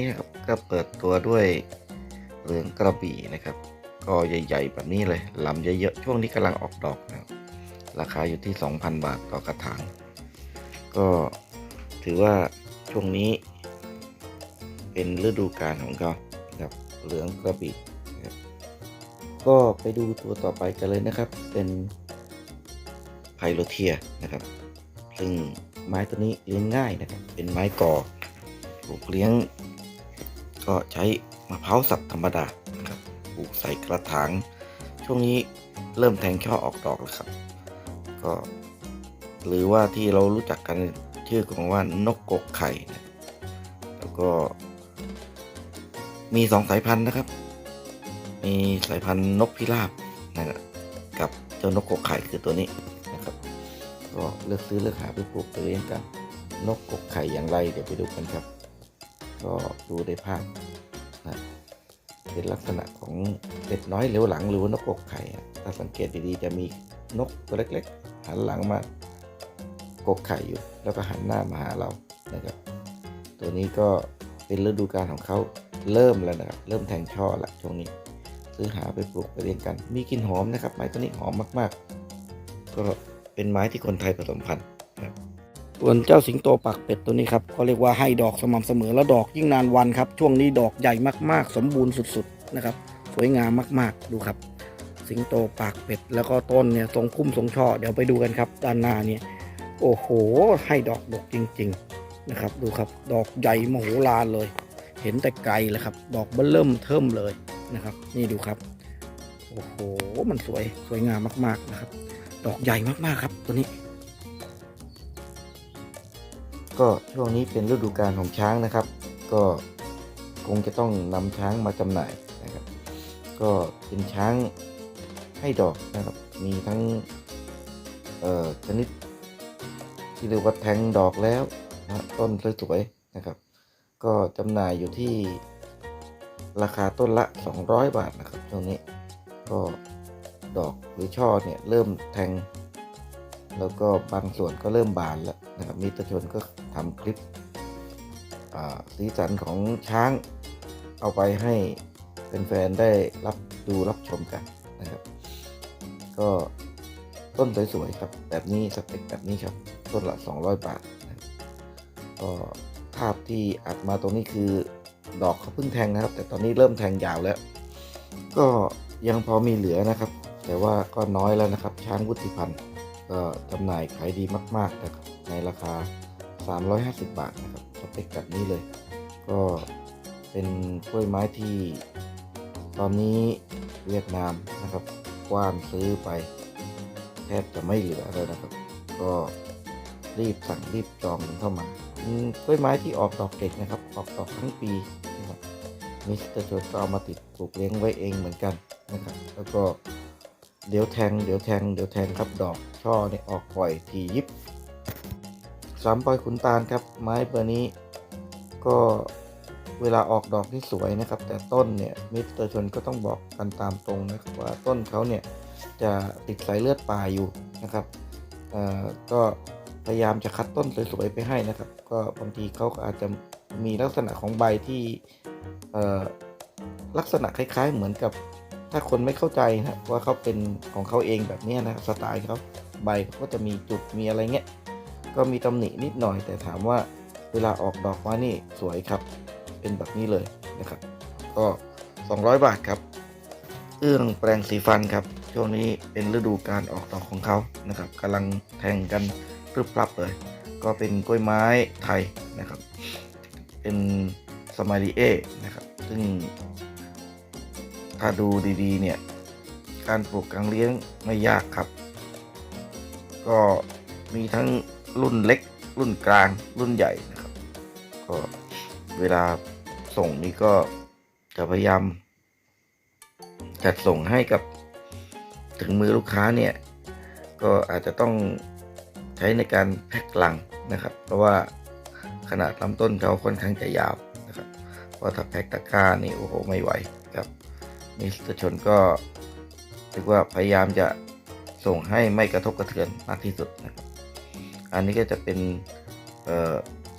นี้นะครับก็เปิดตัวด้วยเหลืองกระบี่นะครับ ก็ใหญ่ๆแบบนี้เลยลำเยอะๆช่วงนี้กำลังออกดอกนะครับราคาอยู่ที่ 2,000 บาทต่อกระถางก็ถือว่าช่วงนี้เป็นฤดูกาลของเขาครับเหลืองกระบี่ครับก็ไปดูตัวต่อไปกันเลยนะครับ เป็นไพโลเทียนะครับ ซึ่งไม้ตัวนี้เลี้ยงง่ายนะครับ เป็นไม้กอปลูกเลี้ยง ก็ใช้มะพร้าวสับธรรมดานะครับปลูกใส่กระถาง ช่วงนี้เริ่มแทงช่อออกดอกแล้วครับ ก็ หรือว่าที่เรารู้จักกันชื่อของว่านกกกไข่นะแล้วก็ มีสองสายพันธุ์นะครับ มีสายพันธุ์นกพิราบนะครับกับเจ้านกกกไข่คือตัวนี้นะครับ ก็เลือกซื้อเลือกหาไปปลูกไปเลี้ยงกันนกกกไข่อย่างไรเดี๋ยวไปดูกันครับ ก็ดูในภาพนะเป็นลักษณะของเป็ดน้อยเหลวหลังหรือนกกกไข่ถ้าสังเกตดีๆจะมีนกตัวเล็กๆ หันหลังมากกไข่อยู่ แล้วก็หันหน้ามาหาเรานะครับ ตัวนี้ก็เป็นฤดูกาลของเขาเริ่มแล้วนะครับ เริ่มแทงช่อละช่วงนี้ ซื้อหาไปปลูกไปเลี้ยงกัน มีกลิ่นหอมนะครับไม้ตัวนี้หอมมากๆ ก็เป็นไม้ที่คนไทยผสมพันธุ์นะครับ ส่วนเจ้าสิงโตปากเป็ดตัวนี้ครับเขาเรียกว่าให้ดอกสม่ำเสมอแล้วดอกยิ่งนานวันครับ ช่วงนี้ดอกใหญ่มาก ๆ สมบูรณ์สุดๆนะครับ สวยงามมากๆดูครับ สิงโตปากเป็ดแล้วก็ต้นเนี่ยทรงพุ่มทรงช่อเดี๋ยวไปดูกันครับ ด้านหน้าเนี่ยโอ้โห ให้ดอกดกจริง ๆนะครับ ดูครับ ดอกใหญ่มโหฬารเลย เห็นแต่ไกลเลยครับ ดอกเบิ่มเริ่มเทิมเลยนะครับ นี่ดูครับโอ้โห มันสวยสวยงามมากๆนะครับ ดอกใหญ่มากๆครับตัวนี้ ก็ช่วงนี้เป็นฤดูกาลของช้างนะครับ ก็คงจะต้องนำช้างมาจำหน่ายนะครับ ก็เป็นช้างให้ดอกนะครับ มีทั้งเอ่อชนิดที่เรียกว่าแทงดอกแล้วนะต้นสวยๆนะครับ ก็จำหน่ายอยู่ที่ราคาต้นละ 200 บาทนะครับช่วงนี้ก็ดอกหรือช่อเนี่ยเริ่มแทง แล้วก็บางส่วนก็เริ่มบานแล้วนะครับมีตะชนก็ ทำคลิปสีสันของช้างเอาไปให้แฟนๆได้รับดูรับชมกันนะครับ ก็ต้นสวยๆครับ แบบนี้สเปคแบบนี้ครับ ต้นละ 200 บาทนะก็ภาพที่อัดมาตรงนี้คือดอกเขาเพิ่งแทงนะครับ แต่ตอนนี้เริ่มแทงยาวแล้ว ก็ยังพอมีเหลือนะครับ แต่ว่าก็น้อยแล้วนะครับ ช้างวุฒิพันธ์ก็จำหน่ายขายดีมาก ๆนะครับในราคา 350 บาทนะครับสเปคแบบนี้เลย ก็เป็นกล้วยไม้ที่ตอนนี้เวียดนามนะครับกว้านซื้อไป แทบจะไม่เหลือเลยนะครับ ก็รีบสั่งรีบจองเข้ามากล้วยไม้ที่ออกดอกเก่งนะครับ ออกดอกทั้งปีนะครับมิสเตอร์โจนก็เอามาติดปลูกเลี้ยงไว้เองเหมือนกันนะครับ แล้วก็เดี๋ยวแทง เดี๋ยวแทง เดี๋ยวแทงครับดอกช่อเนี่ยออกบ่อยทียิบ สามปอยขุนตาลครับ ไม้เบอร์นี้ ก็เวลาออกดอกที่สวยนะครับ แต่ต้นเนี่ยมิสเตอร์ชนก็ต้องบอกกันตามตรงนะครับว่าต้นเขาเนี่ยจะติดสายเลือดป่าอยู่นะครับก็พยายามจะคัดต้นสวยๆไปให้นะครับ ก็บางทีเขาอาจจะมีลักษณะของใบที่ลักษณะคล้าย ๆ เหมือนกับถ้าคนไม่เข้าใจนะว่าเขาเป็นของเขาเองแบบนี้นะสไตล์เขาใบเขาก็จะมีจุดมีอะไรเงี้ย ก็มีตำหนินิดหน่อย แต่ถามว่าเวลาออกดอกมานี่สวยครับ เป็นแบบนี้เลยนะครับ ก็ 200 บาทครับ เอื้องแปรงสีฟันครับ ช่วงนี้เป็นฤดูการออกดอกของเขานะครับกำลังแทงกันพรึบพรับเลย ก็เป็นกล้วยไม้ไทยนะครับ เป็นสมาริเอนะครับ ซึ่งถ้าดูดีๆเนี่ยการปลูกกังเลี้ยงไม่ยากครับ ก็มีทั้ง รุ่นเล็ก รุ่นกลาง รุ่นใหญ่นะครับก็เวลาส่งนี่ก็จะพยายาม จัดส่งให้กับถึงมือลูกค้าเนี่ย ก็อาจจะต้องใช้ในการแพ็คลังนะครับ เพราะว่าขนาดลำต้นเขาค่อนข้างจะยาวนะครับเพราะถ้าแพ็คตะกร้านี่โอ้โหไม่ไหวครับมิสเตอร์ชนก็เรียกว่าพยายามจะส่งให้ไม่กระทบกระเทือนมากที่สุดนะครับ อันนี้ก็จะเป็นเอ่อ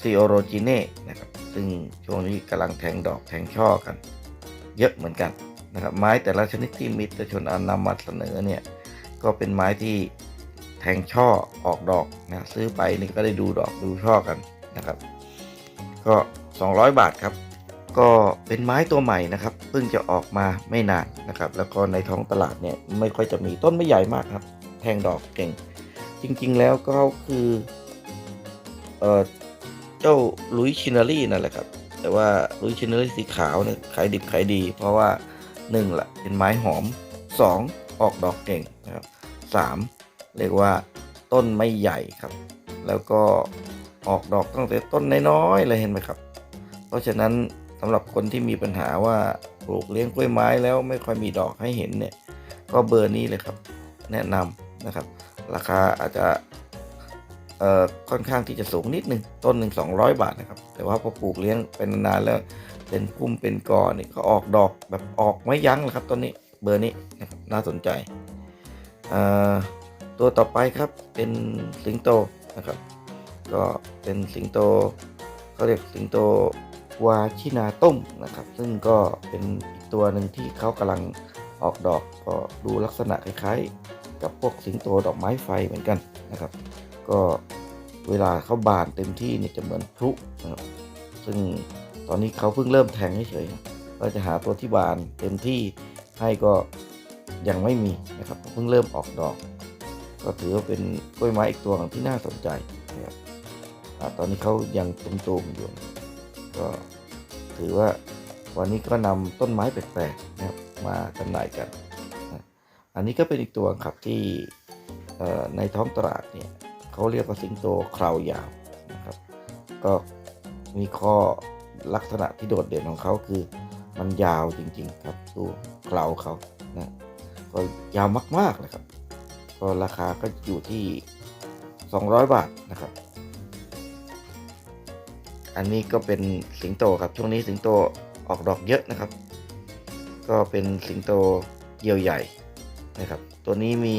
ซีโอโรจิเน่นะครับ ซึ่งช่วงนี้กำลังแทงดอกแทงช่อกัน เยอะเหมือนกันนะครับ ไม้แต่ละชนิดที่มิตรชนอานำมาเสนอเนี่ย ก็เป็นไม้ที่แทงช่อออกดอกนะซื้อไปนี่ก็ได้ดูดอกดูช่อกันนะครับ ก็ 200 บาทครับ ก็เป็นไม้ตัวใหม่นะครับเพิ่งจะออกมาไม่นานนะครับ แล้วก็ในท้องตลาดเนี่ยไม่ค่อยจะมีต้นไม่ใหญ่มากครับ แทงดอกเก่ง จริงๆแล้วก็คือเอ่อเจ้าลุยชินารีนั่นแหละครับ แต่ว่าลุยชินารีสีขาวเนี่ยขายดิบขายดี เพราะว่าหนึ่งละเป็นไม้หอมสองออกดอกเก่งนะครับสามเรียกว่าต้นไม่ใหญ่ครับ แล้วก็ออกดอกตั้งแต่ต้นน้อยๆเลยเห็นไหมครับ เพราะฉะนั้นสำหรับคนที่มีปัญหาว่าปลูกเลี้ยงกล้วยไม้แล้วไม่ค่อยมีดอกให้เห็นเนี่ย ก็เบอร์นี้เลยครับ แนะนำนะครับ ราคาอาจจะเอ่อค่อนข้างที่จะสูงนิดนึงต้นหนึ่ง200บาทนะครับ แต่ว่าพอปลูกเลี้ยงเป็นนานแล้วเป็นพุ่มเป็นกอนี่ก็ออกดอกแบบออกไม่ยั้งเลยครับต้นนี้เบอร์นี้นะครับน่าสนใจเอ่อตัวต่อไปครับเป็นสิงโตนะครับ ก็เป็นสิงโตเขาเรียกสิงโตวาชินาต้มนะครับ ซึ่งก็เป็นอีกตัวหนึ่งที่เขากำลังออกดอกก็ดูลักษณะคล้าย กับพวกสิงโตดอกไม้ไฟเหมือนกันนะครับ ก็เวลาเขาบานเต็มที่เนี่ยจะเหมือนพลุนะครับซึ่งตอนนี้เขาเพิ่งเริ่มแทงเฉยๆเราจะหาตัวที่บานเต็มที่ให้ก็ยังไม่มีนะครับเพิ่งเริ่มออกดอก ก็ถือว่าเป็นกล้วยไม้อีกตัวหนึ่งที่น่าสนใจนะครับอตอนนี้เขายังตุ่มๆอยู่ ก็ถือว่าวันนี้ก็นำต้นไม้แปลกๆนะครับมาจำหน่ายกันน อันนี้ก็เป็นอีกตัวครับที่ในท้องตลาดเนี่ยเขาเรียกว่าสิงโตคราวยาวนะครับก็มีข้อลักษณะที่โดดเด่นของเขาคือ มันยาวจริง ๆ ครับดูเคราเขานะก็ยาวมากๆเลยครับก็ราคาก็อยู่ที่ 200 บาทนะครับ อันนี้ก็เป็นสิงโตครับช่วงนี้สิงโตออกดอกเยอะนะครับ ก็เป็นสิงโตเยี่ยวใหญ่ นะครับ ตัวนี้มี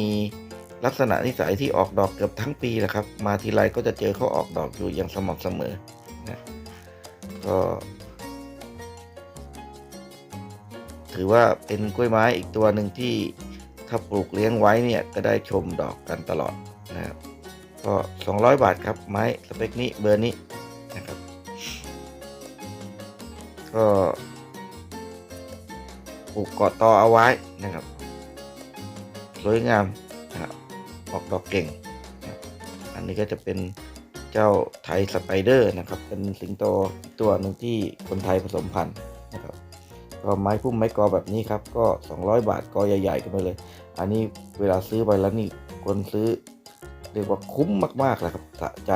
ลักษณะนิสัยที่ออกดอกเกือบทั้งปีแหละครับ มาทีไรก็จะเจอเขาออกดอกอยู่อย่างสม่ำเสมอนะก็ถือว่าเป็นกล้วยไม้อีกตัวหนึ่งที่ถ้าปลูกเลี้ยงไว้เนี่ยก็ได้ชมดอกกันตลอดนะครับก็ 200 บาทครับไม้สเปคนี้เบอร์นี้นะครับก็ปลูกเกาะตอเอาไว้นะครับ วยงามนะครับออกดอกเก่งนะครับอันนี้ก็จะเป็นเจ้าไทยสไปเดอร์นะครับ เป็นสิงโตตัวหนึ่งที่คนไทยผสมพันธุ์นะครับก็ไม้พุ่มไม้กอแบบนี้ครับ ก็ 200 บาทกอใหญ่ๆกันไปเลย อันนี้เวลาซื้อไปแล้วนี่คนซื้อเรียกว่าคุ้มมากๆเลยครับสะใจ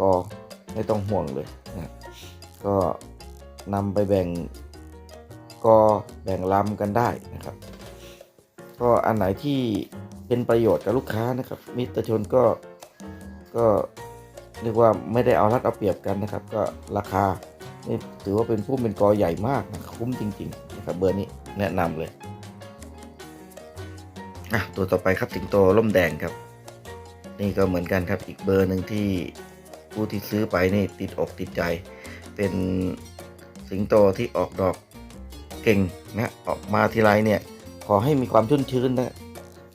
ก็ไม่ต้องห่วงเลยนะก็นำไปแบ่งกอแบ่งลำกันได้นะครับ ก็อันไหนที่เป็นประโยชน์กับลูกค้านะครับ มิตรชนก็ก็เรียกว่าไม่ได้เอารัดเอาเปรียบกันนะครับ ก็ราคานี่ถือว่าเป็นผู้เป็นกอใหญ่มากนะคุ้มจริงๆนะครับเบอร์นี้แนะนำเลยอะตัวต่อไปครับสิงโตล่มแดงครับ นี่ก็เหมือนกันครับอีกเบอร์หนึ่งที่ผู้ที่ซื้อไปนี่ติดอกติดใจ เป็นสิงโตที่ออกดอกเก่งนะออกมาทีไรเนี่ย ขอให้มีความชุ่มชื้นนะ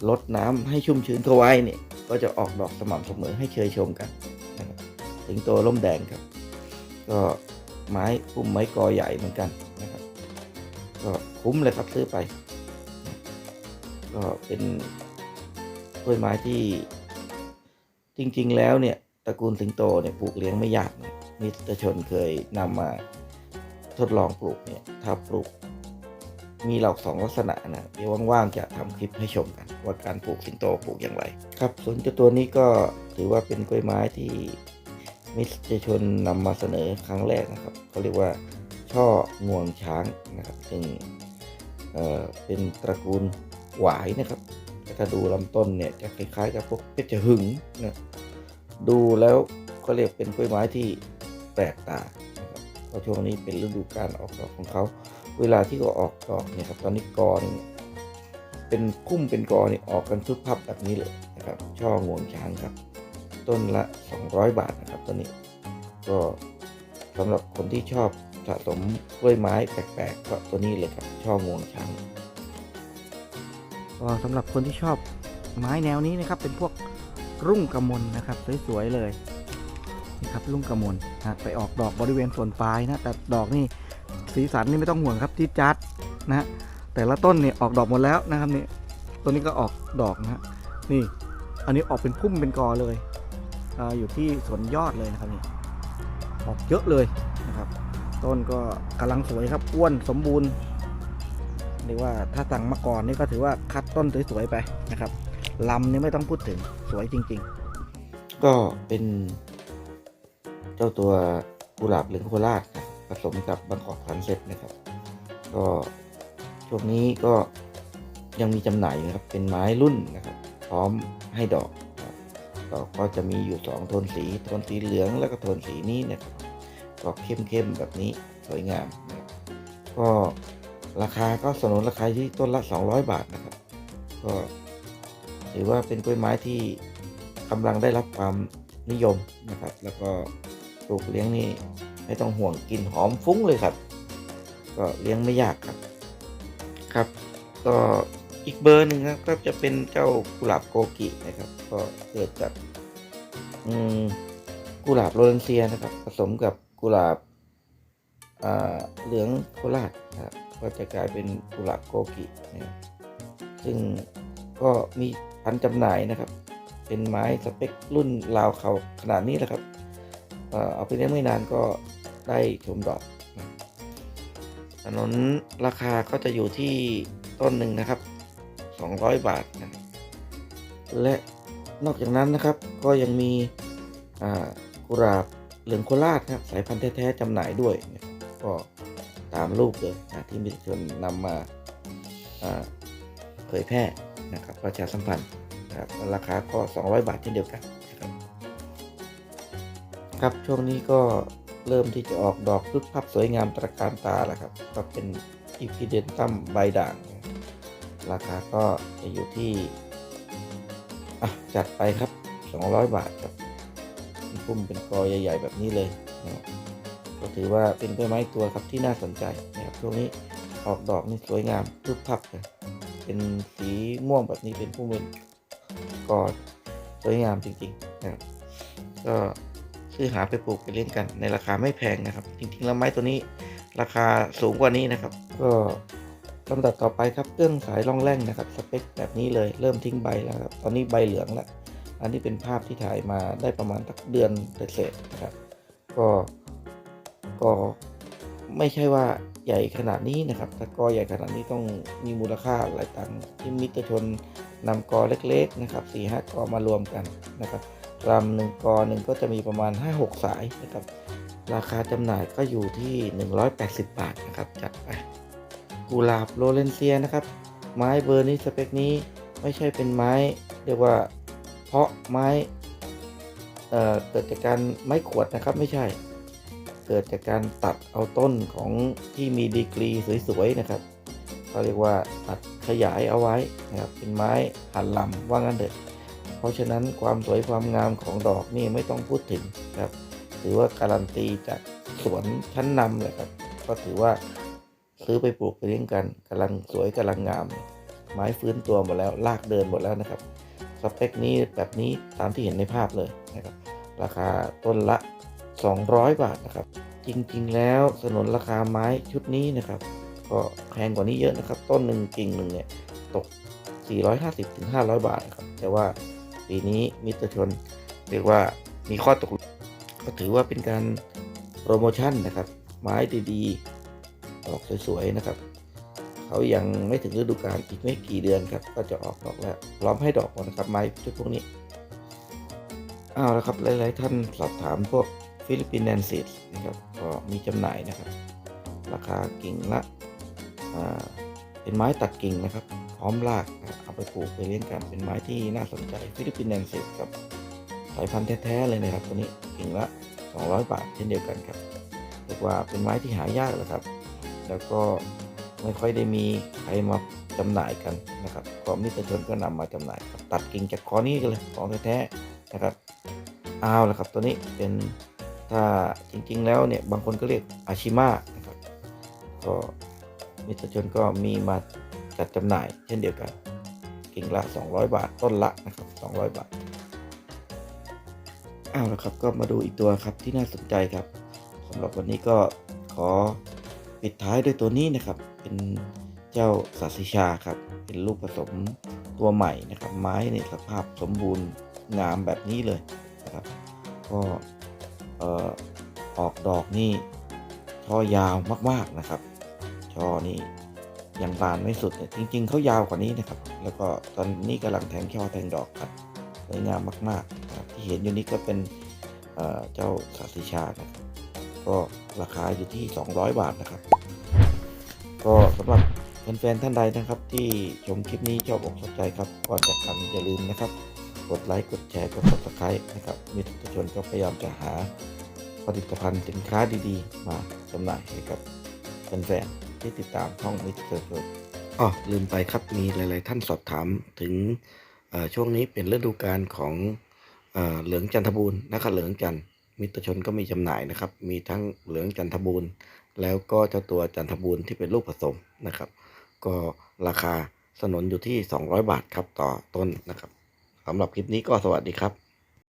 ลดน้ำให้ชุ่มชื้นเข้าไว้เนี่ย ก็จะออกดอกสม่ำเสมอให้เชยชมกันนะครับสิงโตล่มแดงครับ ก็ไม้พุ่มไม้กอใหญ่เหมือนกันนะครับ ก็คุ้มเลยครับซื้อไป ก็เป็นกล้วยไม้ที่จริงๆ แล้วเนี่ยตระกูลสิงโตเนี่ยปลูกเลี้ยงไม่ยากนะมิตรชนเคยนำมาทดลองปลูกเนี่ยถ้าปลูก มีหลอกสองลักษณะนะเดี๋ยวว่างๆจะทำคลิปให้ชมกัน ว่าการปลูกสิงโตปลูกอย่างไร ครับส่วนเจ้าตัวนี้ก็ถือว่าเป็นกล้วยไม้ที่มิตรชนนำมาเสนอครั้งแรกนะครับเขาเรียกว่าช่องวงช้างนะครับซึ่งเอ่อเป็นตระกูลหวายนะครับถ้าดูลำต้นเนี่ยจะคล้ายๆกับพวกเพชรหึงนะดูแล้วก็เรียกเป็นกล้วยไม้ที่แปลกตานะครับเพราะช่วงนี้เป็นฤดูการออกดอกของเขา เวลาที่เขาออกดอกเนี่ยครับตอนนี้กอนี่เป็นพุ่มเป็นกอนี่ออกกันพึบพับแบบนี้เลยนะครับ ช่องวงช้างครับ ต้นละ 200 บาทนะครับตัวนี้ ก็สำหรับคนที่ชอบสะสมกล้วยไม้แปลกๆก็ตัวนี้เลยครับ ช่องวงช้างก็สำหรับคนที่ชอบไม้แนวนี้นะครับ เป็นพวกรุ่งกระมนนะครับสวยๆเลยนี่ครับรุ่งกระมนนะไปออกดอกบริเวณส่วนปลายนะแต่ดอกนี่ สีสันนี่ไม่ต้องห่วงครับที่จัดนะฮะแต่ละต้นเนี่ยออกดอกหมดแล้วนะครับนี่ตัวนี้ก็ออกดอกนะฮะนี่อันนี้ออกเป็นพุ่มเป็นกอเลยออยู่ที่สวนยอดเลยนะครับนี่ออกเยอะเลยนะครับ ต้นก็กำลังสวยครับอ้วนสมบูรณ์เรียกว่าถ้าสั่งมาก่อนนี่ก็ถือว่าคัดต้นสวยๆไปนะครับลำนี่ไม่ต้องพูดถึงสวยจริงก็เป็น เจ้าตัวกุหลาบเหลืองโคราชนะ ผสมกับบางกอกสันเซ็ตนะครับ ก็ช่วงนี้ก็ยังมีจำหน่ายอยู่นะครับ เป็นไม้รุ่นนะครับ พร้อมให้ดอกดอกก็จะมีอยู่สองโทนสี โทนสีเหลืองแล้วก็โทนสีนี้นะครับดอกเข้มๆแบบนี้สวยงามนะครับก็ราคาก็สนนราคาที่ต้นละ 200 บาทนะครับ ก็ถือว่าเป็นกล้วยไม้ที่กำลังได้รับความนิยมนะครับ แล้วก็ปลูกเลี้ยงนี่ ไม่ต้องห่วงกลิ่นหอมฟุ้งเลยครับ ก็เลี้ยงไม่ยากครับ ครับ ก็อีกเบอร์หนึ่งครับก็จะเป็นเจ้ากุหลาบโกกินะครับ ก็เกิดจากกุหลาบโรเลนเซียนะครับ ผสมกับกุหลาบาเหลืองโคราชนะครับก็จะกลายเป็นกุหลาบโกกินะครับซึ่งก็มีพันธุ์จำหน่ายนะครับ เป็นไม้สเปครุ่นราวเขาขนาดนี้แหละครับ เอาไปเลี้ยงไม่นานก็ได้ชมดอกนะถนนราคาก็จะอยู่ที่ต้นหนึ่งนะครับ 200 บาทนะและนอกจากนั้นนะครับก็ยังมีกุหลาบเหลืองโคราชครับสายพันธุ์แท้ๆจำหน่ายด้วยนะครับก็ตามรูปเลยนะที่มีชนนำมาเผยแพร่นะครับประชาสัมพันธ์นะครับราคาก็ 200 บาทเช่นเดียวกัน ครับ ช่วงนี้ก็เริ่มที่จะออกดอกพึบพับสวยงามตระการตาแล้วครับ ก็เป็นอีพิเดนตัมใบด่าง ราคาก็จะอยู่ที่จัดไปครับ 200 บาทครับพุ่มเป็นกอใหญ่ ๆ แบบนี้เลยนะครับก็ถือว่าเป็นกล้วยไม้ตัวครับที่น่าสนใจนะครับช่วงนี้ออกดอกนี่สวยงามพึบพับเลยเป็นสีม่วงแบบนี้เป็นพุ่มเป็นกอสวยงามจริงๆนะครับก็ ซื้อหาไปปลูกไปเลี้ยงกันในราคาไม่แพงนะครับ จริงๆแล้วไม้ตัวนี้ราคาสูงกว่านี้นะครับ ก็ลำดับต่อไปครับเครื่องสายล่องแร่งนะครับ สเปคแบบนี้เลยเริ่มทิ้งใบแล้วครับตอนนี้ใบเหลืองแล้วอันนี้เป็นภาพที่ถ่ายมาได้ประมาณสักเดือนเศษนะครับ ก็ก็ไม่ใช่ว่าใหญ่ขนาดนี้นะครับถ้ากอใหญ่ขนาดนี้ต้องมีมูลค่าหลายตังค์ที่มิตรชนนำกอเล็กๆนะครับสี่ห้ากอมารวมกันนะครับ ลำหนึ่งกอหนึ่งก็จะมีประมาณ 5-6 สายนะครับ ราคาจำหน่ายก็อยู่ที่ 180 บาทนะครับจัดไปกุหลาบโรเลนเซียนะครับ ไม้เบอร์นี้สเปคนี้ไม่ใช่เป็นไม้ เรียกว่าเพาะไม้เอ่อเกิดจากการไม้ขวดนะครับไม่ใช่ เกิดจากการตัดเอาต้นของที่มีดีกรีสวยๆนะครับเขาเรียกว่าตัดขยายเอาไว้นะครับเป็นไม้หันลำว่างั้นเถอะ เพราะฉะนั้นความสวยความงามของดอกนี่ไม่ต้องพูดถึงครับถือว่าการันตีจากสวนชั้นนำเลยครับก็ถือว่าซื้อไปปลูกไปเลี้ยงกันกำลังสวยกำลังงาม ไม้ฟื้นตัวหมดแล้วลากเดินหมดแล้วนะครับสเปคนี้แบบนี้ตามที่เห็นในภาพเลยนะครับราคาต้นละ 200 บาทนะครับ จริงๆ แล้วสนนราคาไม้ชุดนี้นะครับ ก็แพงกว่านี้เยอะนะครับ ต้นหนึ่งกิ่งหนึ่งเนี่ยตก 450ถึง500 บาทนะครับแต่ว่า ปีนี้มิตรชนเรียกว่ามีข้อตกลงก็ถือว่าเป็นการโปรโมชั่นนะครับ ไม้ดีๆดอกสวยๆนะครับ เขายังไม่ถึงฤดูกาลอีกไม่กี่เดือนครับ ก็จะออกดอกแล้วพร้อมให้ดอกหมดนะครับ ไม้ชุดพวกนี้เอาวและครับหลายๆท่านสอบถามพวกฟิลิปปินแนนซิสนะครับก็มีจำหน่ายนะครับ ราคากิ่งละเป็นไม้ตัดกิ่งนะครับ พร้อมรากนะครับ เอาไปปลูกไปเลี้ยงกันเป็นไม้ที่น่าสนใจฟิลิปปินแนนซิสครับสายพันธุ์แท้ๆเลยนะครับตัวนี้กิ่งละ 200 บาทเช่นเดียวกันครับเรียกว่าเป็นไม้ที่หายากเลยครับ แล้วก็ไม่ค่อยได้มีใครมาจำหน่ายกันนะครับก็มิตรชนก็นำมาจำหน่ายครับตัดกิ่งจากคอนี้กันเลยของแท้ๆนะครับเอาละครับตัวนี้เป็นถ้าจริงๆแล้วเนี่ยบางคนก็เรียกอาชิมะนะครับก็มิตรชนก็มีมาจัดจำหน่ายเช่นเดียวกัน กิ่งละ 200 บาทต้นละนะครับ 200 บาทอ้าวแล้วครับก็มาดูอีกตัวครับที่น่าสนใจครับสำหรับวันนี้ก็ขอปิดท้ายด้วยตัวนี้นะครับ เป็นเจ้าสาสิชาครับ เป็นลูกผสมตัวใหม่นะครับ ไม้ในสภาพสมบูรณ์งามแบบนี้เลยนะครับ ก็เอ่อออกดอกนี่ช่อยาวมากๆนะครับ ช่อนี่ ยังบานไม่สุดเนี่ยจริง ๆเขายาวกว่านี้นะครับ แล้วก็ตอนนี้กำลังแทงช่อแทงดอกครับสวยงามมากๆนะครับที่เห็นอยู่นี้ก็เป็นเเจ้าสาสิชานะครับก็ราคาอยู่ที่ 200 บาทนะครับ ก็สำหรับแฟนๆท่านใดนะครับ ที่ชมคลิปนี้ชอบอกชอบใจครับก่อนจากกันอย่าลืมนะครับ กดไลค์กดแชร์กด subscribe นะครับมิตรชนก็พยายามจะหาผลิตภัณฑ์สินค้าดีๆ มาจำหน่ายให้กับแฟนๆ ที่ติดตามช่องมิตรชนอ๋อลืมไปครับมีหลาย ๆ ท่านสอบถามถึงช่วงนี้เป็นฤดูกาลของเอเหลืองจันทบูรณ์นะครับเหลืองจันมิตรชนก็มีจำหน่ายนะครับ มีทั้งเหลืองจันทบูรณ์แล้วก็เจ้าตัวจันทบูรณ์ที่เป็นลูกผสมนะครับ ก็ราคาสนนอยู่ที่ 200 บาทครับต่อต้นนะครับสำหรับคลิปนี้ก็สวัสดีครับ